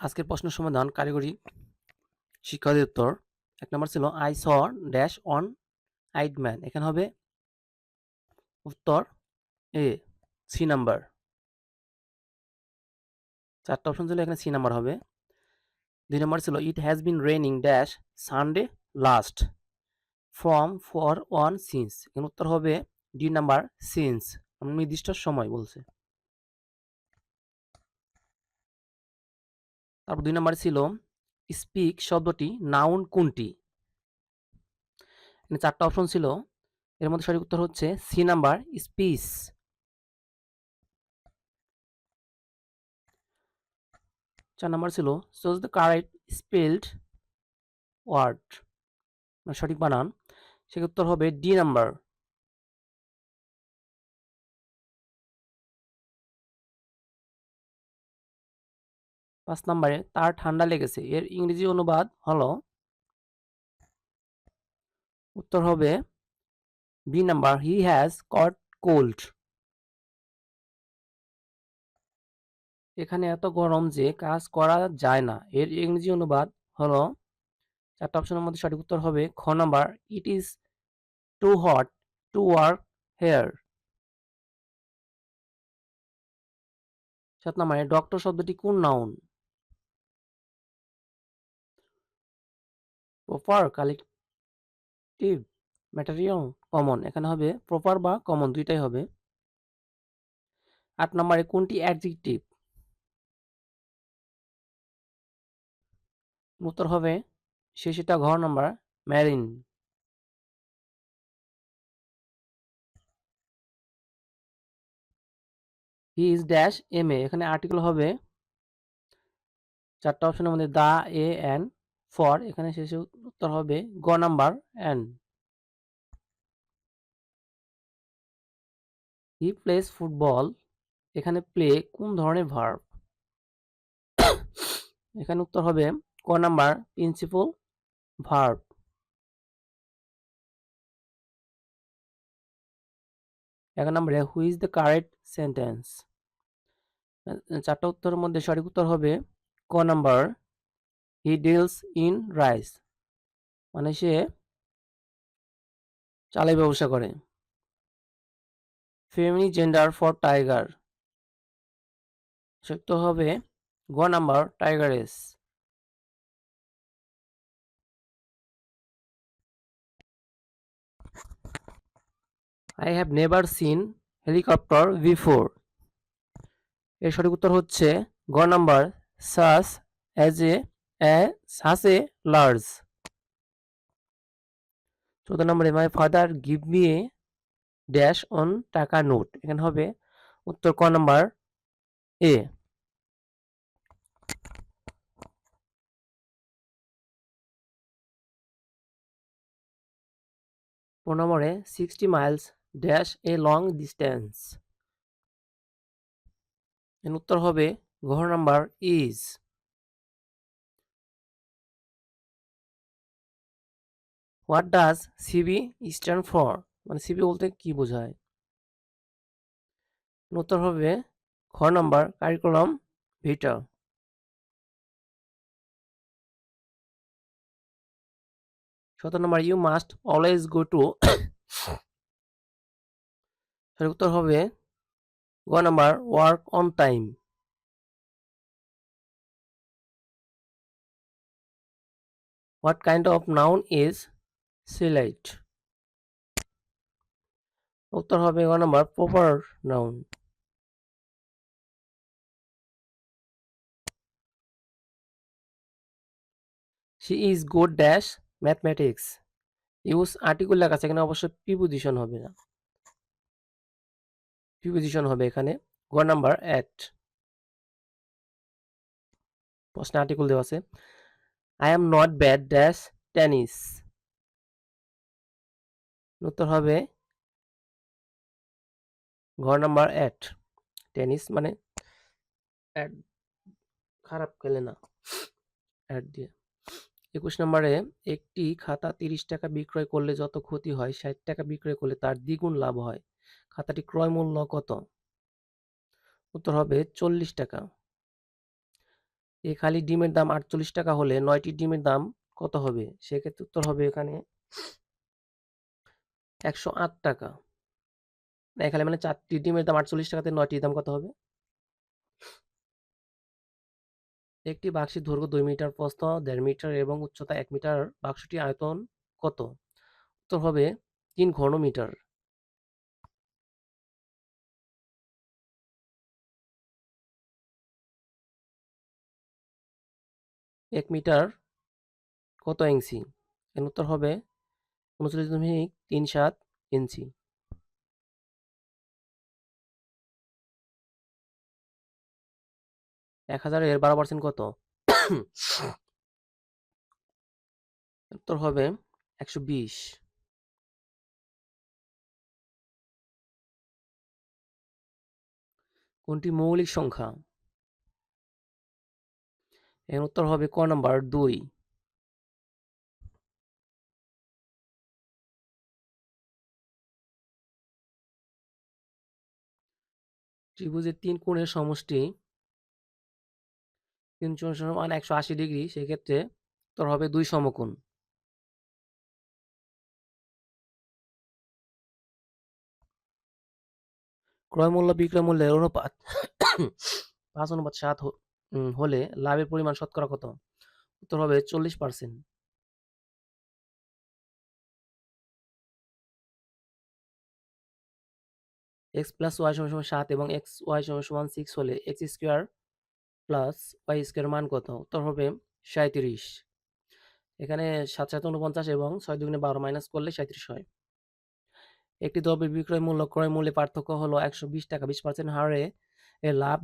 আজকের প্রশ্নের সমাধান কারিগরি শিক্ষা অধিদপ্তর এক নম্বর ছিল I saw dash one eyed man এখানে হবে উত্তর এ সি নাম্বার চারটা অপশন ছিল, এখানে সি নাম্বার হবে। দুই নম্বর ছিল it has been raining dash Sunday last from for on since এখানে উত্তর হবে ডি নাম্বার সিন্স নির্দিষ্ট সময় বলছে। তারপর দুই নম্বরে ছিল স্পিক শব্দটি নাউন কোনটি? এখানে চারটা অপশন ছিল। এর মধ্যে সঠিক উত্তর হচ্ছে সি নাম্বার স্পিচ চার নাম্বার ছিল choose the correct spelled word সঠিক বানান। সেক্ষেত্রে উত্তর হবে ডি নাম্বার পাঁচ নম্বরে, তার ঠান্ডা লেগেছে। এর ইংরেজি অনুবাদ, হলো উত্তর হবে B number, he has caught cold. এখানে এত গরম যে কাজ করা যায় না। এর ইংরেজি অনুবাদ, হলো চারটা অপশনের মধ্যে সঠিক উত্তর হবে খ number it is too hot to work here সাত নম্বরে ডক্টর শব্দটি কোন noun? Proper collective material common এখানে হবে প্রপার বা কমন দুইটাই হবে। আট নম্বরে কোনটি অ্যাডজেক্টিভ উত্তর হবে শেষেটা ঘর number marine he is dash M A এখানে আর্টিকেল হবে চারটা অপশনের মধ্যে দা, এ, এন। ফর এখানে শেষে উত্তর হবে গ নাম্বার এন হি প্লেস ফুটবল এখানে প্লে কোন ধরনের ভার্ব এখানে উত্তর হবে ক নাম্বার প্রিন্সিপাল ভার্ব এক নম্বরে who is the correct sentence চারটা উত্তরের মধ্যে সঠিক উত্তর হবে ক number he deals in rice মানে সে চালের ব্যবসা করে। ফেমিনি জেন্ডার ফর টাইগার সত্য হবে গ number tigress I have never seen helicopter before এর সঠিক উত্তর হচ্ছে গ number, such as a such a large চৌদ্দ নম্বরে my father give me a dash on taka note এখানে হবে উত্তর ক নাম্বার এ। পনেরো নম্বরে sixty miles dash a long distance উত্তর হবে ঘর number is what does CV stand for মানে সিবি বলতে কি বোঝায়? উত্তর হবে খ নাম্বার কারিকুলাম ভিটা সতেরো নম্বর you must always go to উত্তর হবে গ number work on time what kind of noun is Sylhet উত্তর হবে গ number proper noun. She is good dash mathematics. Use article লেখা আছে এখানে অবশ্যই প্রিপোজিশন হবে না। প্রিপোজিশন হবে এখানে। গ নাম্বার অ্যাট। প্রশ্নে আর্টিকেল দেওয়া আছে। I am not bad dash tennis. উত্তর হবে ঘর নাম্বার অ্যাট টেনিস মানে অ্যাট খারাপ খেলে না। অ্যাট দিয়ে। একুশ নম্বরে, একটি খাতা তিরিশ টাকা বিক্রয় করলে যত ক্ষতি হয়, ষাট টাকা বিক্রয় করলে তার দ্বিগুণ লাভ হয়। খাতাটি ক্রয় মূল্য কত? উত্তর হবে চল্লিশ টাকা। এই খালি ডিমের দাম আটচল্লিশ টাকা হলে নয়টি ডিমের দাম কত হবে? সেক্ষেত্রে উত্তর হবে এখানে একশো আট টাকা। এখানে মানে চারটি ডিমের দাম আটচল্লিশ টাকাতে নয়টির দাম কত হবে? একটি বাক্সের দৈর্ঘ্য দুই মিটার, প্রস্থ দেড় মিটার এবং উচ্চতা এক মিটার। বাক্সটি আয়তন কত? উত্তর হবে তিন ঘন মিটার। এক মিটার কত ইঞ্চি? এর উত্তর হবে উনচল্লিশ দশমিক তিন সাত ইঞ্চি এক হাজারের বারো পার্সেন্ট কত? উত্তর হবে একশো বিশ। কোনটি মৌলিক সংখ্যা? এর উত্তর হবে ক নাম্বার, দুই। ত্রিভুজের তিন কোণের সমষ্টি তিন সমান একশো আশি ডিগ্রি, সেক্ষেত্রে উত্তর হবে দুই সমকোণ। ক্রয় মূল্য, বিক্রয় মূল্যের অনুপাত পাঁচ অনুপাত সাত হলে লাভের পরিমাণ শতকরা কত? উত্তর হবে চল্লিশ পার্সেন্ট। এক্স প্লাস ওয়াই সমান সমান সাত এবং এক্স ওয়াই সমান সমান সিক্স হলে x square plus y square মান কত? উত্তর হবে সাঁত্রিশ এখানে সাত সাত উনপঞ্চাশ এবং ছয় দুগুণে বারো মাইনাস করলে সাঁত্রিশ হয়। একটি দ্রব্যের বিক্রয় মূল্য, ক্রয় মূল্যে পার্থক্য হলো একশো বিশ টাকা। বিশ পার্সেন্ট হারে লাভ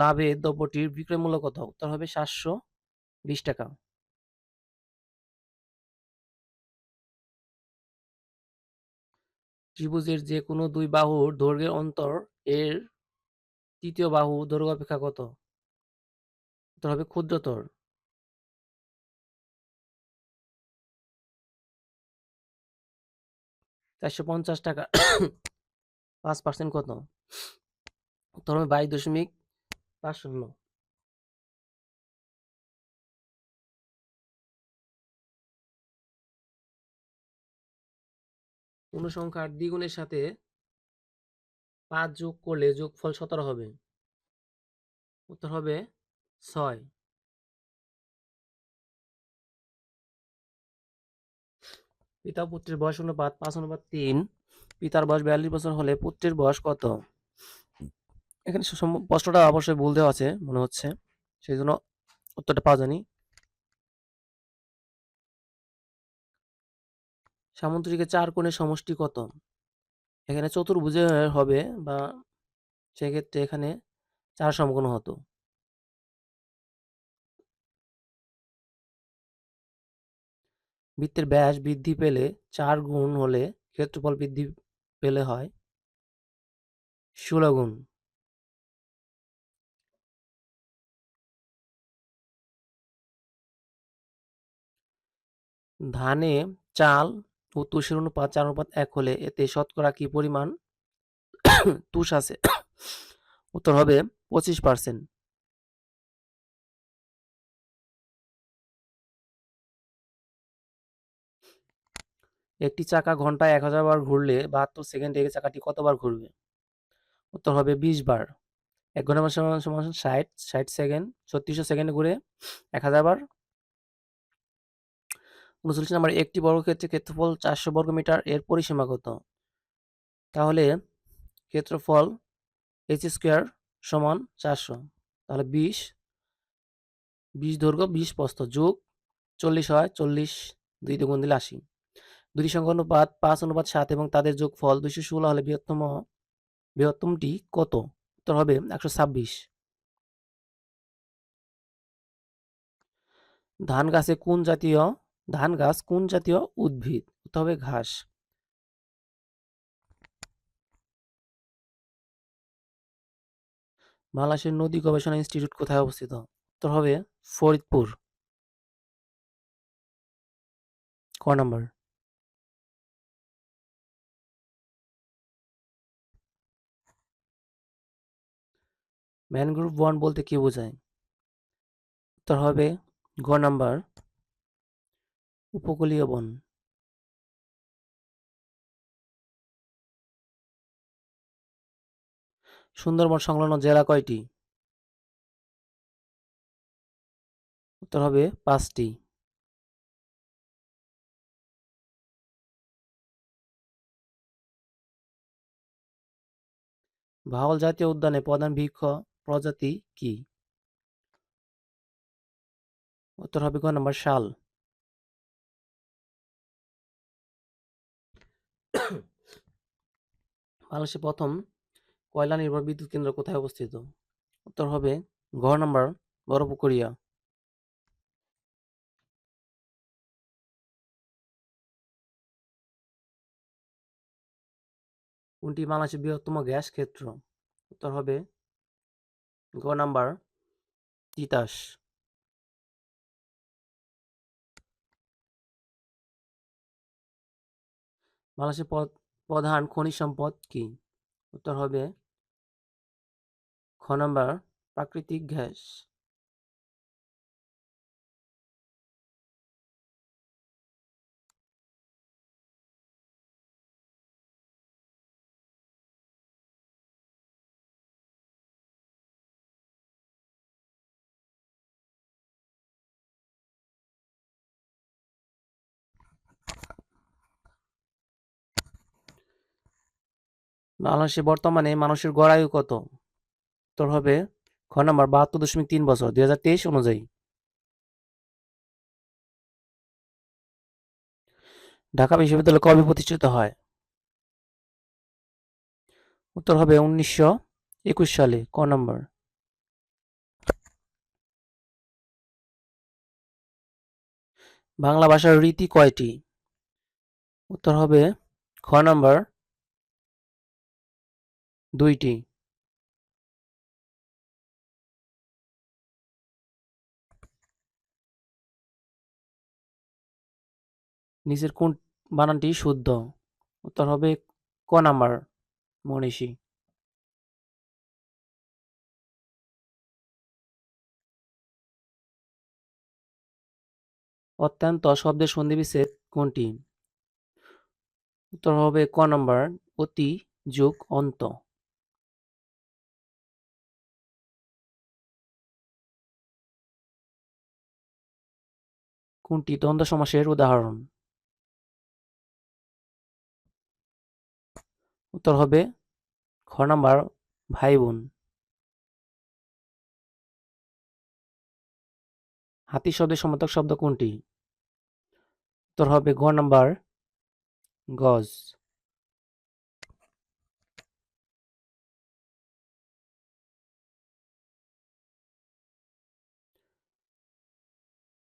লাভে দ্রব্যটির বিক্রয় মূল্য কত? উত্তর হবে সাতশো বিশ টাকা। ত্রিভুজের যে কোনো দুই বাহুর দৈর্ঘ্যের অন্তর এর তৃতীয় বাহু দৈর্ঘ্য অপেক্ষা কত? উত্তর হবে ক্ষুদ্রতর। চারশো পঞ্চাশ টাকা। পাঁচ পার্সেন্ট কত? উত্তর হবে বাইশ দশমিক পাঁচ শূন্য। কোনো সংখ্যার দ্বিগুণের সাথে পাঁচ যোগ করলে যোগফল সতেরো হবে। উত্তর হবে ছয়। পিতা পুত্রের বয়স অনুপাত পাঁচ অনুপাত তিন। পিতার বয়স বিয়াল্লিশ বছর হলে পুত্রের বয়স কত? এখানে প্রশ্নটা অবশ্যই ভুল দেওয়া আছে, মনে হচ্ছে। সেই জন্য উত্তরটা পাওয়া যায়নি। সামুদ্রিকের চার কোণের সমষ্টি কত? এখানে চতুর্ভুজের হবে বা সেক্ষেত্রে এখানে চার সমকোণ হতো। বৃত্তের ব্যাস বৃদ্ধি পেলে চার গুণ হলে ক্ষেত্রফল বৃদ্ধি পেলে হয় ষোলো গুণ। ধানে চাল তুষের অনুপাত চার অনুপাত এক হলে এতে শতকরা কি পরিমাণ? তুষ আছে। উত্তর হবে পঁচিশ পার্সেন্ট একটি চাকা ঘন্টায় এক হাজার বার ঘুরলে বাহাত্তর সেকেন্ডে এই চাকাটি কতবার ঘুরবে? উত্তর হবে বিশ বার। এক ঘণ্টা মানে সমান সমান ষাট ষাট সেকেন্ড, ছত্রিশশো সেকেন্ডে ঘুরে এক হাজার বার উনচল্লিশ নাম্বার একটি বর্গক্ষেত্রের ক্ষেত্রফল চারশো বর্গ মিটার, এর পরিসীমা কত? তাহলে ক্ষেত্রফল এইচ স্কোয়ার সমান চারশো। তাহলে বিশ বিশ দৈর্ঘ্য বিশ প্রস্থ যোগ চল্লিশ হয় চল্লিশ দুই দুগুণ দিলে আশি। দুটি সংখ্যা অনুপাত পাঁচ, অনুপাত সাত এবং তাদের যোগফল দুইশো ষোলো হলে বৃহত্তম, বৃহত্তমটি কত? উত্তর হবে একশো ছাব্বিশ। ধান গাছে কোন জাতীয় ধান গাছ কোন জাতীয় উদ্ভিদ? উত্তর হবে ঘাস। বাংলাদেশের নদী গবেষণা ইনস্টিটিউট কোথায় অবস্থিত? উত্তর হবে ফরিদপুর। ক নাম্বার? ম্যানগ্রোভ বন বলতে কি বোঝায়? উত্তর হবে গ নাম্বার। উপকূলীয় বন। সুন্দরবন সংলগ্ন জেলা কয়টি? উত্তর হবে পাঁচটি। ভাওয়াল জাতীয় উদ্যানে প্রধান বৃক্ষ প্রজাতি কি? উত্তর হবে গ নম্বর শাল। বাংলাদেশের প্রথম কয়লা নির্ভর বিদ্যুৎ কেন্দ্র কোথায় অবস্থিত? উত্তর হবে ঘ নম্বর বড়পুকুরিয়া কোনটি বাংলাদেশের বৃহত্তম গ্যাস ক্ষেত্র? উত্তর হবে গ নাম্বার তিতাস। বাংলাদেশের প্রধান খনিজ সম্পদ কি? উত্তর হবে খ নাম্বার প্রাকৃতিক গ্যাস। বাংলাদেশে বর্তমানে মানুষের গড় আয়ু কত? উত্তর হবে খ নাম্বার বাহাত্তর দশমিক তিন বছর, দুই হাজার তেইশ অনুযায়ী। ঢাকা বিশ্ববিদ্যালয় কবে প্রতিষ্ঠিত হয়? উত্তর হবে উনিশশো একুশ সালে, ক নম্বর। বাংলা ভাষার রীতি কয়টি? উত্তর হবে খ নম্বর দুইটি। নিচের কোন বানানটি শুদ্ধ? উত্তর হবে ক নাম্বার, মনীষী। অত্যন্ত শব্দের সন্ধিবিচ্ছেদ কোনটি? উত্তর হবে ক নাম্বার, অতি, যোগ, অন্ত। কোনটি? দ্বন্দ্ব সমাসের উদাহরণ। উত্তর হবে খ নাম্বার ভাই বোন হাতি শব্দের সমর্থক শব্দ কোনটি? উত্তর হবে গ নাম্বার গজ।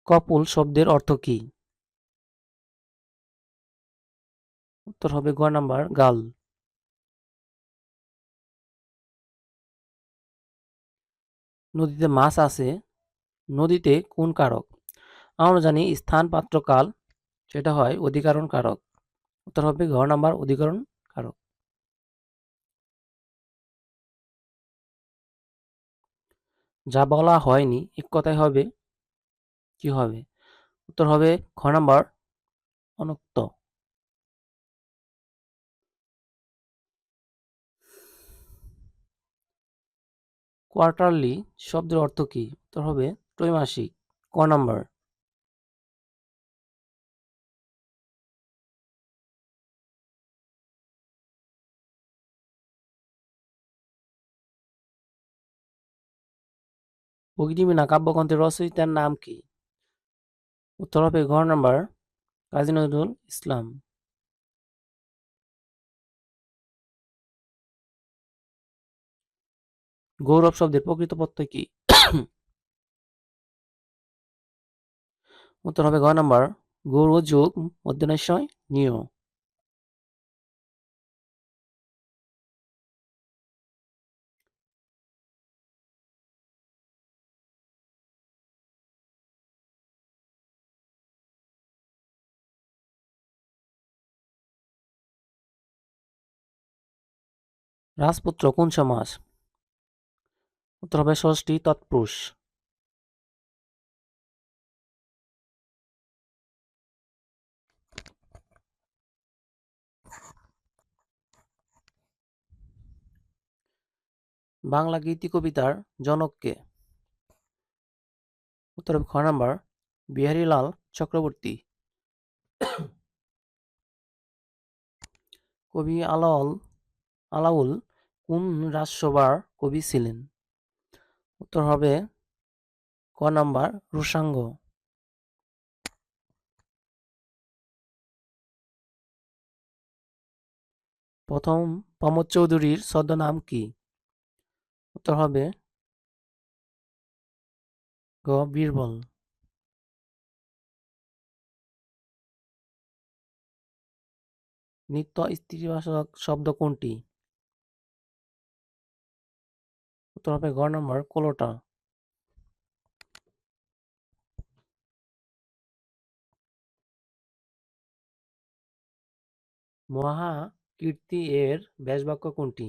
কপুল শব্দের অর্থ কি? উত্তর হবে গ নাম্বার, গাল। নদীতে মাছ আছে, নদীতে কোন কারক? আমরা জানি স্থান, পাত্র, কাল, সেটা হয় অধিকারণ কারক। উত্তর হবে ঘ নাম্বার, অধিকরণ কারক। যা বলা হয়নি, এক কথায় হবে কি হবে? উত্তর হবে খ নাম্বার অনুক্ত। কোয়ার্টারলি শব্দের অর্থ কি? উত্তর হবে ত্রৈমাসিক। ক নাম্বার? অগ্নিবীণা কাব্যগ্রন্থের রচয়িতার নাম কি? উত্তর হবে ঘর নাম্বার কাজী নজরুল ইসলাম। গৌরব শব্দের প্রকৃত প্রত্যয় কি? উত্তর হবে ঘ নাম্বার গৌর যোগ মধ্যনশয় নিয় রাজপুত্র কোন সমাস উত্তর হবে ষষ্ঠী তৎপুরুষ। বাংলা গীতি কবিতার জনককে উত্তর খ নাম্বার, বিহারীলাল চক্রবর্তী। কবি আলাল আলাউল কোন রাজসভার কবি ছিলেন? উত্তর হবে ক নাম্বার রুসাঙ্গ প্রথম প্রমোদ চৌধুরীর ছদ্মনাম কি? উত্তর হবে গ বীরবল। নিত্য স্ত্রীবাচক শব্দ কোনটি? উত্তর হবে গ নম্বর কোলোটা মহা কীর্তি এর ব্যাসবাক্য কোনটি?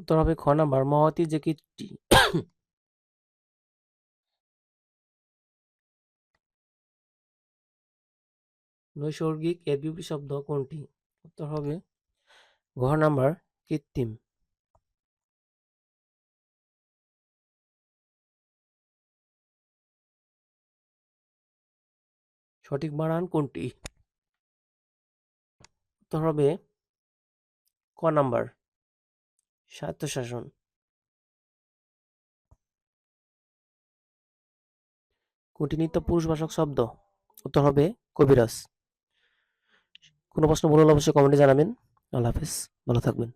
উত্তর হবে খ নাম্বার, মহতি যে কীর্তি। নৈসর্গিক এর বিপরীত শব্দ কোনটি? উত্তর হবে ঘ নাম্বার কৃত্রিম। সঠিক বানান কোনটি? উত্তর হবে ক নাম্বার, স্বায়ত্তশাসন। কোনটি নিত্য পুরুষবাচক শব্দ? উত্তর হবে কবিরাজ। কোনো প্রশ্ন হলে অবশ্যই কমেন্টে জানাবেন। আল্লাহ হাফেজ। ভালো থাকবেন।